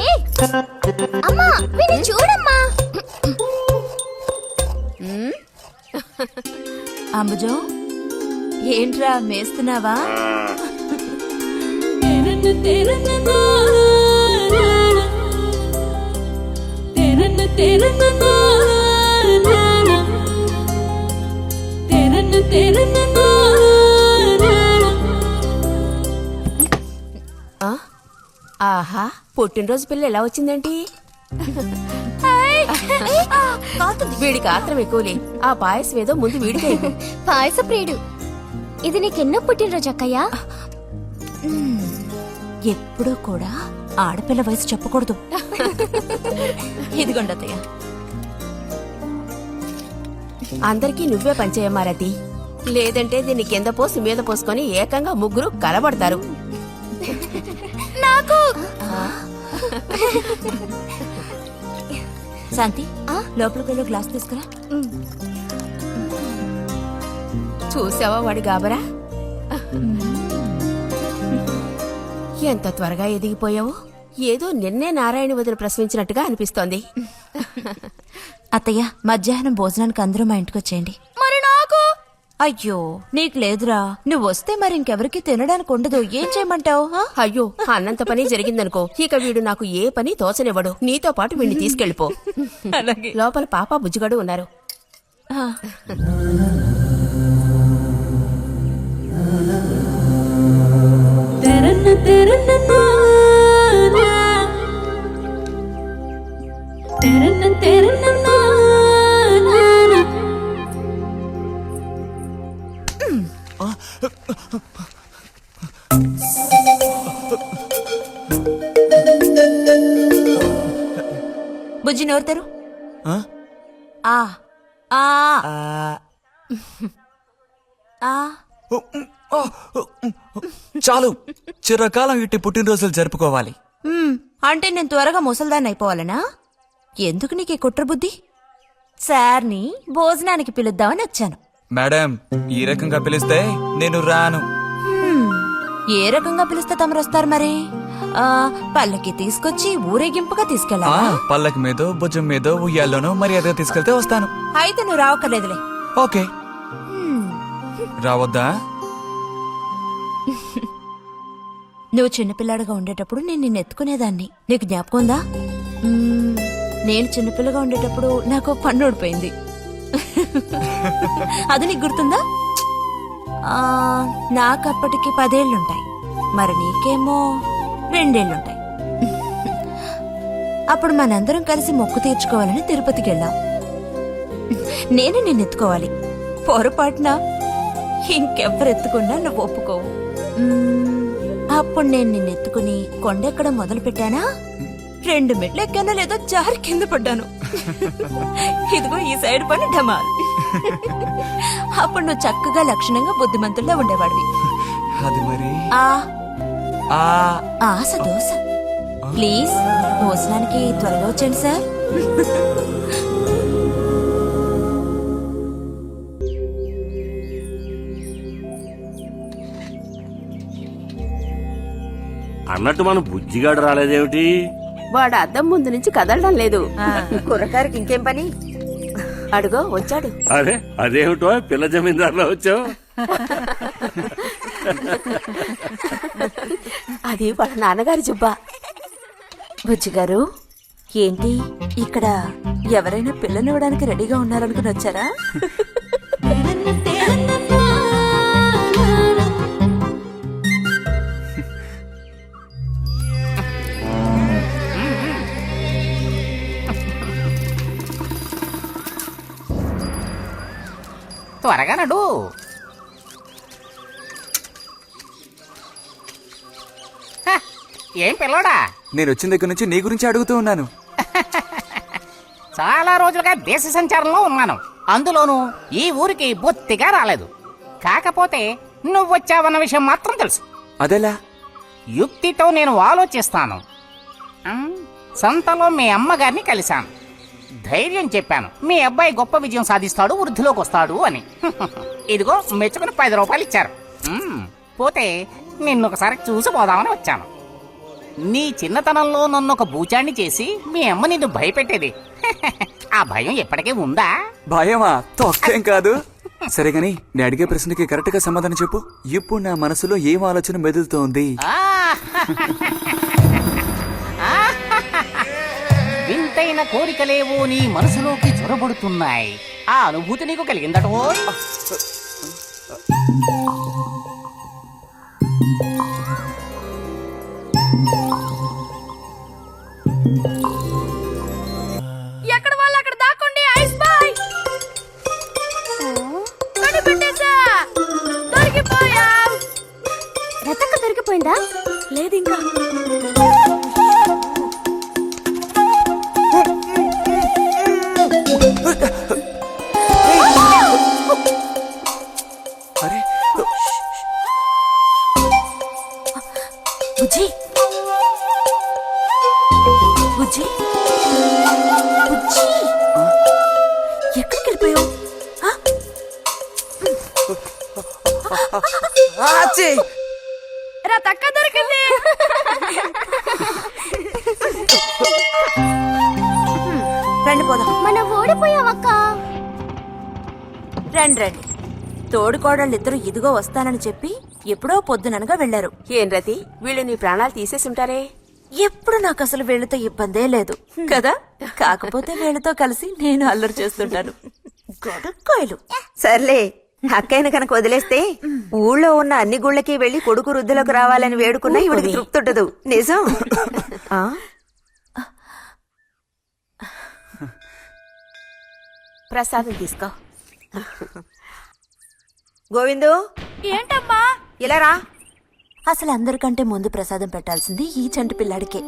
ఏ అమ్మా వీడిని చూడమ్మా అంబుజం ఏంట్రా మేస్తున్నావా ఆ? ఆహా పుట్టినరోజు పిల్ల ఎలా వచ్చిందేంటి? వీడికి ఆత్రం ఎక్కువలే. ఆ పాయసం ఏదో ముందు వీడికి. పాయస ప్రియుడు. ఇది నీకెన్నో పుట్టినరోజు అక్కయ్యా? ఎప్పుడూ కూడా ఆడపిల్ల వయసు చెప్పకూడదు. ఇదిగోండి అత్తయ్య. అందరికీ నువ్వే పంచేయమ్మారతి లేదంటే దీన్ని కింద పోసి మీద పోసుకొని ఏకంగా ముగ్గురు కలబడతారు. శాంతి లోపలికి వెళ్ళి గ్లాస్ తీసుకురా. చూసావా వాడి గాబరా? ఎంత త్వరగా ఎదిగిపోయావు? ఏదో నిన్నే నారాయణ వదిన ప్రశ్నించినట్టుగా అనిపిస్తోంది. అత్తయ్య మధ్యాహ్నం భోజనానికి అందరూ మా ఇంటికి వచ్చేయండి. అయ్యో నీకు లేదురా. నువ్వు వస్తే మరి ఇంకెవరికి తినడానికి ఉండదు. ఏం చేయమంటావు అయ్యో అన్నంత పని జరిగిందనుకో. ఇక వీడు నాకు ఏ పని తోచనివ్వడు. నీతో పాటు వీడిని తీసుకెళ్ళిపో. లోపల పాప బుజ్జిగాడు ఉన్నారు. బుజ్జి నోరుతారు ఆ? ఆ. చాలు. చిరకాలం ఇట్టి పుట్టినరోజులు జరుపుకోవాలి. అంటే నేను త్వరగా ముసల్దాన్ని అయిపోవాలనా? ఎందుకు నీకు ఈ కుట్ర బుద్ధి? సార్ని భోజనానికి పిలుద్దామని వచ్చాను. మేడం ఈ రకంగా పిలిస్తే నేను రాను. ఏ రకంగా పిలిస్తే తమరు వస్తారు మరి? ఆ పల్లకి తీసుకొచ్చి ఊరేగింపుగా ఆ, తీసుకెళ్ళాలా పల్లకి మీదో భుజం మీదో ఉయ్యాల్లోనో మర్యాదగా తీసుకెళ్తే వస్తాను. అయితే నువ్వు రావక్కర్లేదులే. ఓకే. రావద్దా? నువ్వు చిన్నపిల్లాడిగా ఉండేటప్పుడు నేను నిన్ను ఎత్తుకునేదాన్ని. నీకు జ్ఞాపకం ఉందా? మ్మ్, నేను చిన్నపిల్లగా ఉండేటప్పుడు నాకు పన్ను ఊడిపోయింది. అది నీకు గుర్తుందా? ఆ, నాకు అప్పటికి పదేళ్ళుంటాయి మరి నీకేమో రెండేళ్ళుంటాయి అప్పుడు మనందరం కలిసి మొక్కు తీర్చుకోవాలని తిరుపతికి వెళ్ళాం. నేను నిన్ను ఎత్తుకోవాలి. పొరపాటున ఇంకెవ్వరు ఎత్తుకున్నా నువ్వు ఒప్పుకోవు. అప్పుడు నేను నిన్ను ఎత్తుకుని కొండెక్కడం మొదలు పెట్టానా రెండు మెట్లు ఎక్కానో లేదో జారి కింద పడ్డాను. ఇదిగో ఈ సైడ్ పని ఢమాల్. అప్పుడు నువ్వు చక్కగా లక్షణంగా బుద్ధిమంతుల్లో ఉండేవాడివి. అది మరి? ఆ ఆ. ఆశ దోశ. ప్లీజ్ భోజనానికి త్వరగా వచ్చండి సార్. అన్నట్టు మన బుజ్జిగాడు రాలేదేమిటి? వాడు అద్దం ముందు నుంచి కదలడం లేదు. కుర్రకారికి ఇంకేం పని? అడుగో వచ్చాడు. అరే అదేమిటో? పిల్ల జమీందారులో వచ్చావు? అది వాళ్ళ నాన్నగారి జుబ్బా. బుజ్జిగారు ఏంటి ఇక్కడ ఎవరైనా పిల్లనివ్వడానికి రెడీగా ఉన్నారనుకుని వచ్చారా? త్వరగా నడు. ఏం పిల్లోడా? నేను వచ్చిన దగ్గర నుంచి నీ గురించి అడుగుతూ ఉన్నాను. చాలా రోజులుగా దేశ సంచారంలో ఉన్నాను. అందులోనూ ఈ ఊరికి బొత్తిగా రాలేదు. కాకపోతే నువ్వు వచ్చావన్న విషయం మాత్రం తెలుసు. అదెలా? యుక్తితో నేను ఆలోచిస్తాను. ఉమ్, సంతలో మీ అమ్మగారిని కలిశాను. ధైర్యం చెప్పాను. మీ అబ్బాయి గొప్ప విజయం సాధిస్తాడు వృద్ధిలోకి వస్తాడు అని. ఇదిగో మెచ్చుకుని పది రూపాయలు ఇచ్చారు. ఉమ్, పోతే నిన్ను ఒకసారి చూసిపోదామని వచ్చాను. నీ చిన్నతనంలో నన్ను ఒక బూచాన్ని చేసి మీ అమ్మ నిన్ను భయపెట్టేది. ఆ భయం ఎప్పటికీ ఉందా? భయమా? తొక్కేం కాదు. సరే గాని నేను అడిగే ప్రశ్నకి కరెక్ట్గా సమాధానం చెప్పు. ఇప్పుడు నా మనసులో ఏం ఆలోచన మెదులుతోంది! వింతైన కోరికలేవో నీ మనసులోకి చొరబడుతున్నాయి. ఆ అనుభూతి నీకు కలిగిందటో? దొరికిపోయిందా లేదు ఇంకా అరే బుజ్జి బుజ్జి బుజ్జి ఎక్కడికి వెళ్ళిపోయావు ఆ? ఆచి! రతక్క దొరికింది. రండి పోదాం. మనం ఓడిపోయావక్క రండి రండి. తోడుకోడళ్ళు ఇద్దరు ఇదిగో వస్తానని చెప్పి ఎప్పుడో పొద్దుననగా వెళ్ళారు ఏం రతి? వీళ్ళు నీ ప్రాణాలు తీసేసి ఉంటారే? ఎప్పుడు నాకు అసలు వీళ్ళతో ఇబ్బందే లేదు. కదా? కాకపోతే వీళ్ళతో కలిసి నేను అల్లరి చేస్తుంటాను. గొడక్కోయలు. సర్లే అక్కయ్యను కనుక వదిలేస్తే ఊళ్ళో ఉన్న అన్ని గుళ్ళకి వెళ్ళి కొడుకు వృద్ధిలోకి రావాలని వేడుకున్నా ఇవిడికి తృప్తి ఉండదు. నిజం? ఆ? ప్రసాదం తీసుకో. గోవిందు? ఏంటమ్మా? ఇలా రా. అసలు అందరికంటే ముందు ప్రసాదం పెట్టాల్సింది ఈ చంటి పిల్లాడికే.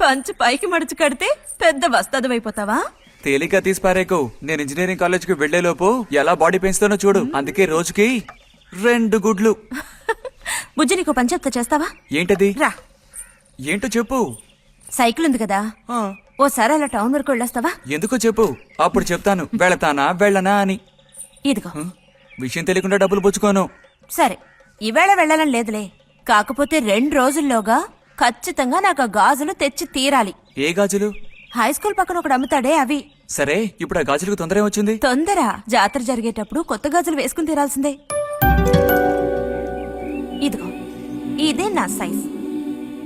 పంచు పైకి మడుచు కడితే పెద్ద వస్తాదమైపోతావా తేలిక తీసి పారేకు. నేను ఇంజనీరింగ్ కాలేజ్కి వెళ్ళేలోపు ఎలా బాడీ పెంచుతానో చూడు. అందుకే రోజుకి రెండు గుడ్లు. బుజ్జి నీకు పని చెప్తా చేస్తావా? ఏంటది? రా. ఏంటో చెప్పు. సైకిల్ ఉంది కదా. ఓసారి అలా టౌన్ వరకు వెళ్ళొస్తావా? ఎందుకో చెప్పు. అప్పుడు చెప్తాను. వెళతానా వెళ్ళనా అని. ఇదిగో? విషయం తెలియకుండా డబ్బులు పుచ్చుకోను. సరే ఈవేళ వెళ్ళాలని లేదులే. కాకపోతే రెండు రోజుల్లోగా ఖచ్చితంగా నాకు ఆ గాజులు తెచ్చి తీరాలి. ఏ గాజులు? హై స్కూల్ పక్కన ఒకడు అమ్ముతాడే అవి. సరే ఇప్పుడు ఆ గాజులకు తొందర ఏమొచ్చింది? తొందర. జాతర జరిగేటప్పుడు కొత్త గాజులు వేసుకుని తీరాల్సిందే. ఇదిగో ఇదే నా సైజ్.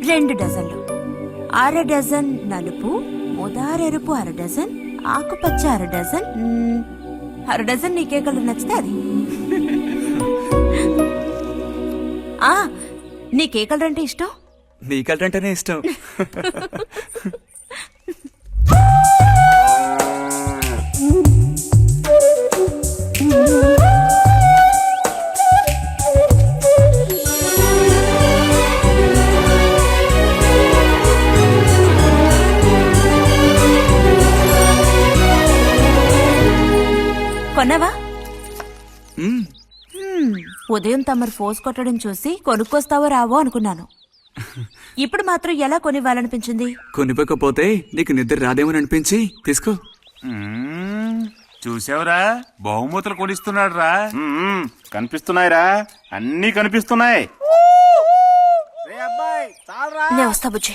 రెండు డజన్లు. అర డజన్ నలుపు ఉదారెరుపు అర డజన్ ఆకుపచ్చ అర డజన్ అర డజన్ నీకే కలర్ నచ్చితే అది. ఆ నీకే కలర్ అంటే ఇష్టం నీకంటేనే ఇష్టం. ఉదయం తమరు ఫోర్స్ కొట్టడం చూసి కొనుక్కొస్తావో రావో అనుకున్నాను. ఇప్పుడు మాత్రం ఎలా కొనివ్వాలనిపించింది? కొనివ్వకపోతే నీకు నిద్ర రాదేమని అనిపించి తీసుకో. చూసావురా? బహుమతులు కొనిస్తున్నాడు రా కనిపిస్తున్నాయిరా. అన్నీ కనిపిస్తున్నాయి. నేను వస్తా బుజ్జి.